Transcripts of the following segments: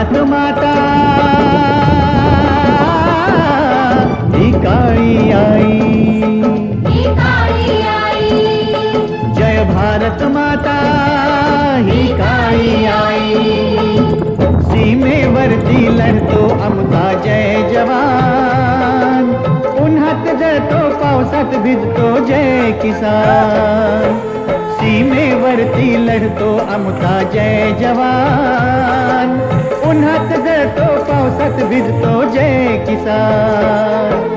भारत माता। ही काळी आई। जय भारत माता ही काळी आई। सीमेवरती लढतो आमचा जय जवान। उन्हात जळतो पावसात भिजतो जय किसान। सीमेवरती लढतो आमचा जय जवान। पावसात भिजतो जय किसान।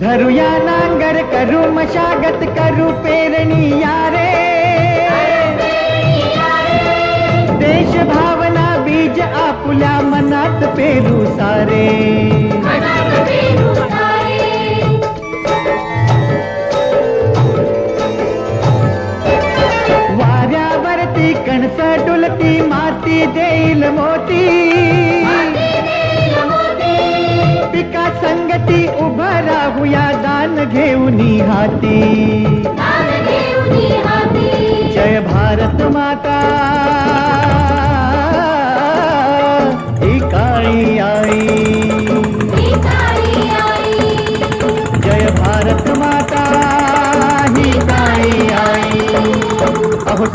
धरुया नांगर करू मशागत करू पेरणी यारे। पेरू सारे वाऱ्यावरती कणस डुलती माती देईल मोती. पिका संगती उभं राहूया दान घेऊन हाती.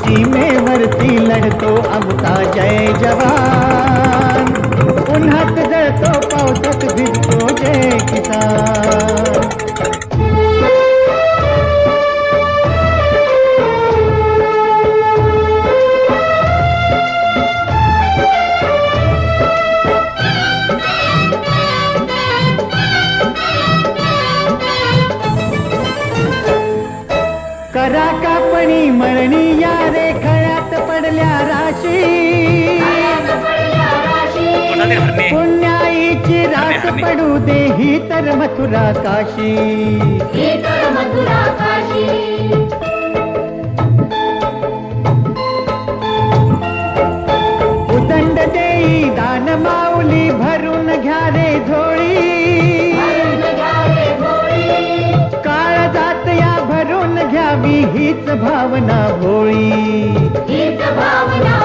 अहो सीमेवरती लढतो आमचा जय जवान। उन्हात जळतो पावसात भिजतो जय किसान। मळणी या राशी पुण्याईची रास पडू दे ही तर मथुरा काशी ही तर मथुरा काशी उदंड देई दान माऊली भरून घ्या रे झोळी. आपली हीच भावना होळी. हीच भावना